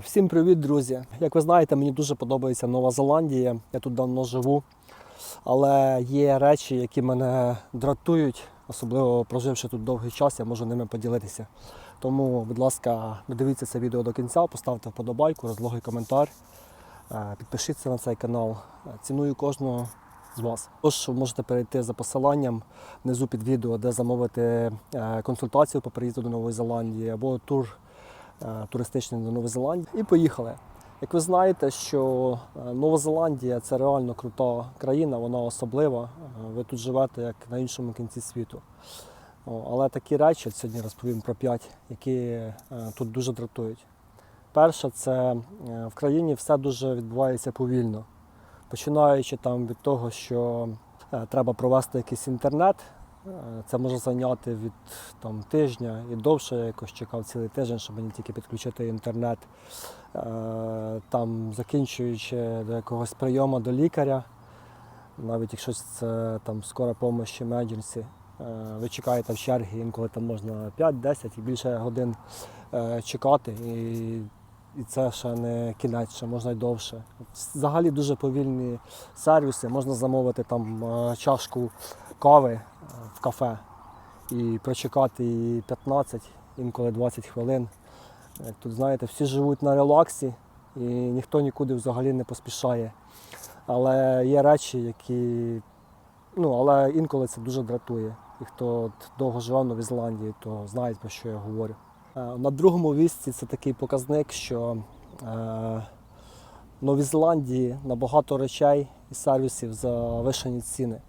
Всім привіт, друзі! Як ви знаєте, мені дуже подобається Нова Зеландія. Я тут давно живу. Але є речі, які мене дратують, особливо проживши тут довгий час, я можу ними поділитися. Тому, будь ласка, додивіться це відео до кінця, поставте вподобайку, розлогий коментар, е, підпишіться на цей канал. Ціную кожного з вас. Тож можете перейти за посиланням внизу під відео, де замовити е, консультацію по приїзду до Нової Зеландії або тур туристичний до Нової Зеландії. І поїхали. Як ви знаєте, що е, Нова Зеландія це реально крута країна, вона особлива. Е, Ви тут живете як на іншому кінці світу. Але такі речі сьогодні розповім про п'ять, які е, тут дуже дратують. Перше, це е, в країні все дуже відбувається повільно. Починаючи там від того, що е, треба провести якийсь інтернет, е, це може зайняти від там, тижня і довше. Я якось чекав цілий тиждень, щоб мені тільки підключити інтернет. Е, Там, закінчуючи до якогось прийому до лікаря, навіть якщо це там скора допомога emergency, е, ви чекаєте в чергі, інколи там можна 5-10 і більше годин е, чекати. І і це ще не кінець, ще можна й довше. Взагалі дуже повільні сервіси. Можна замовити там е, чашку кави е, в кафе і прочекати її 15, інколи 20 хвилин. Тут знаєте, всі живуть на релаксі і ніхто нікуди взагалі не поспішає. Але є речі, які. Ну, але інколи це дуже дратує. І хто довго живе в Новій Зеландії, то знає, про що я говорю. Е, На другому місці це такий показник, що е, в Новій Зеландії на багато речей і сервісів завишені ціни.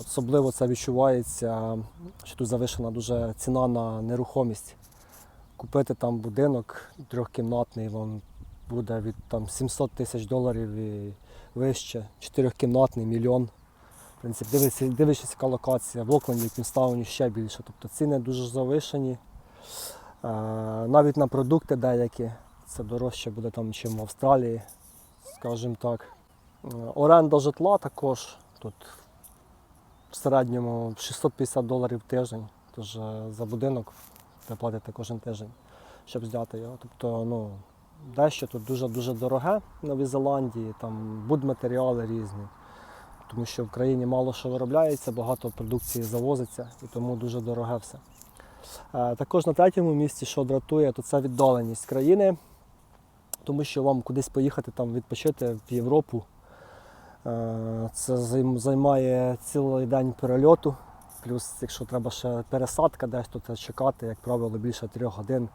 Особливо це відчувається, що тут завишена дуже ціна на нерухомість. Купити там будинок трьохкімнатний, він буде від там, 700 тисяч доларів і вище, чотирьохкімнатний мільйон. В принципі, дивишся, дивишся, яка локація. В Окленді, в Кінстауні ще більше. Тобто ціни дуже завишені. Навіть на продукти деякі це дорожче буде там, ніж в Австралії, скажімо так. Е, Оренда житла також тут в середньому 650 доларів в тиждень. Тож е, за будинок ви платите кожен тиждень, щоб зняти його. Тобто, ну, дещо тут дуже-дуже дороге в Новій Зеландії, там будматеріали різні. Тому що в країні мало що виробляється, багато продукції завозиться і тому дуже дороге все. Е, Також на третьому місці, що дратує, то це віддаленість країни, тому що вам кудись поїхати там відпочити в Європу. е, Це займає цілий день перельоту. Плюс, якщо треба ще пересадка десь тут чекати, як правило, більше трьох годин,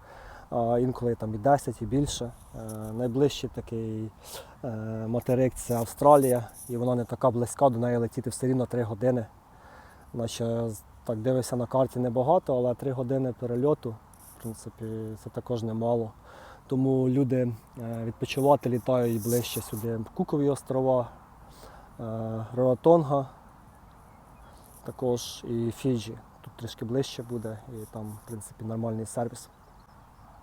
а інколи там і 10, і більше. Е, Найближчий такий материк це Австралія, і вона не така близька, до неї летіти все рівно 3 години. Наче так дивишся на карті небагато, але 3 години перельоту, в принципі, це також немало. Тому люди е, відпочивати літають ближче сюди. Кукові острова, е, Роротонга, також і Фіджі. Тут трішки ближче буде і там, в принципі, нормальний сервіс.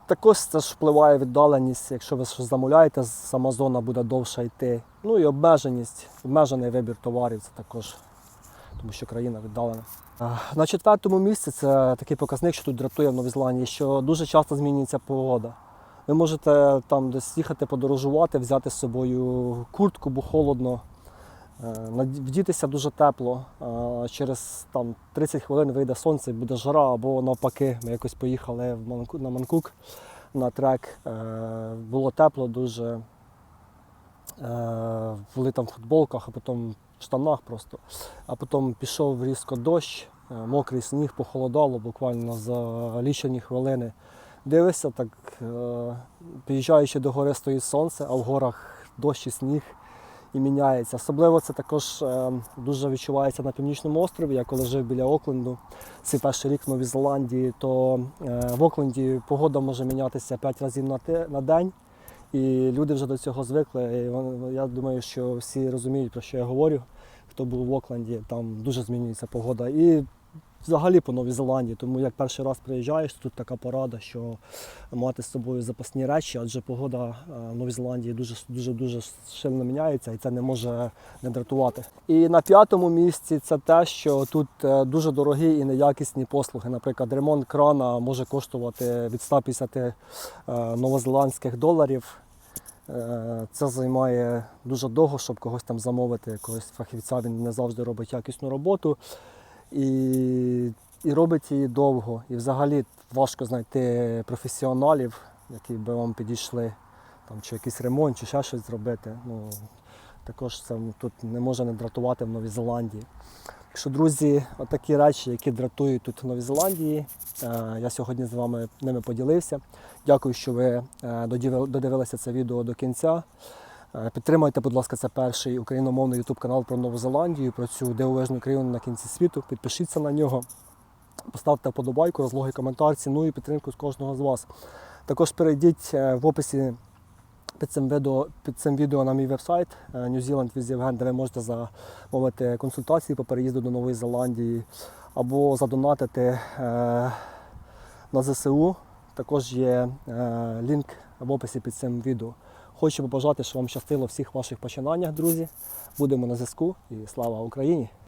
Також це ж впливає віддаленість, якщо ви щось замовляєте з Амазона, буде довше йти. Ну і обмеженість, обмежений вибір товарів це також, тому що країна віддалена. На четвертому місці це такий показник, що тут дратує в Новій Зеландії, що дуже часто змінюється погода. Ви можете там десь їхати подорожувати, взяти з собою куртку, бо холодно. Е, Вдітися дуже тепло. Через там, 30 хвилин вийде сонце, буде жара, або навпаки. Ми якось поїхали на Манкук на трек. Е, Було тепло дуже. Е, Були там в футболках, а потім штанах просто. А потім пішов різко дощ, е, мокрий сніг, похолодало буквально за лічені хвилини. Дивишся, так е, під'їжджаючи до гори стоїть сонце, а в горах дощ і сніг і міняється. Особливо це також е, дуже відчувається на північному острові. Я коли жив біля Окленду, цей перший рік в Новій Зеландії, то в Окленді погода може мінятися 5 разів на день. І люди вже до цього звикли. І я думаю, що всі розуміють, про що я говорю. Хто був в Окленді, там дуже змінюється погода. І взагалі по Новій Зеландії. Тому як перший раз приїжджаєш, тут така порада, що мати з собою запасні речі, адже погода е, в Новій Зеландії дуже дуже дуже сильно міняється і це не може не дратувати. І на п'ятому місці це те, що тут е, дуже дорогі і неякісні послуги. Наприклад, ремонт крана може коштувати від 150 е, новозеландських доларів. Це займає дуже довго, щоб когось там замовити, якогось фахівця. Він не завжди робить якісну роботу і, і робить її довго. І взагалі важко знайти професіоналів, які би вам підійшли, там, чи якийсь ремонт, чи ще щось зробити. Ну, також це тут не може не дратувати в Новій Зеландії. Так друзі, отакі речі, які дратують тут в Новій Зеландії. е, Я сьогодні з вами ними поділився. Дякую, що ви е, додивилися це відео до кінця. Е, Підтримайте, будь ласка, це перший україномовний YouTube канал про Нову Зеландію, про цю дивовижну країну на кінці світу. Підпишіться на нього, поставте вподобайку, розлогий коментар, ціную підтримку з кожного з вас. Також перейдіть е, в описі під цим відео, під цим відео на мій вебсайт е, New Zealand with Євген, де ви можете замовити консультації по переїзду до Нової Зеландії або задонатити на ЗСУ. Також є лінк в описі під цим відео. Хочу побажати, що вам щастило в всіх ваших починаннях, друзі. Будемо на зв'язку і слава Україні!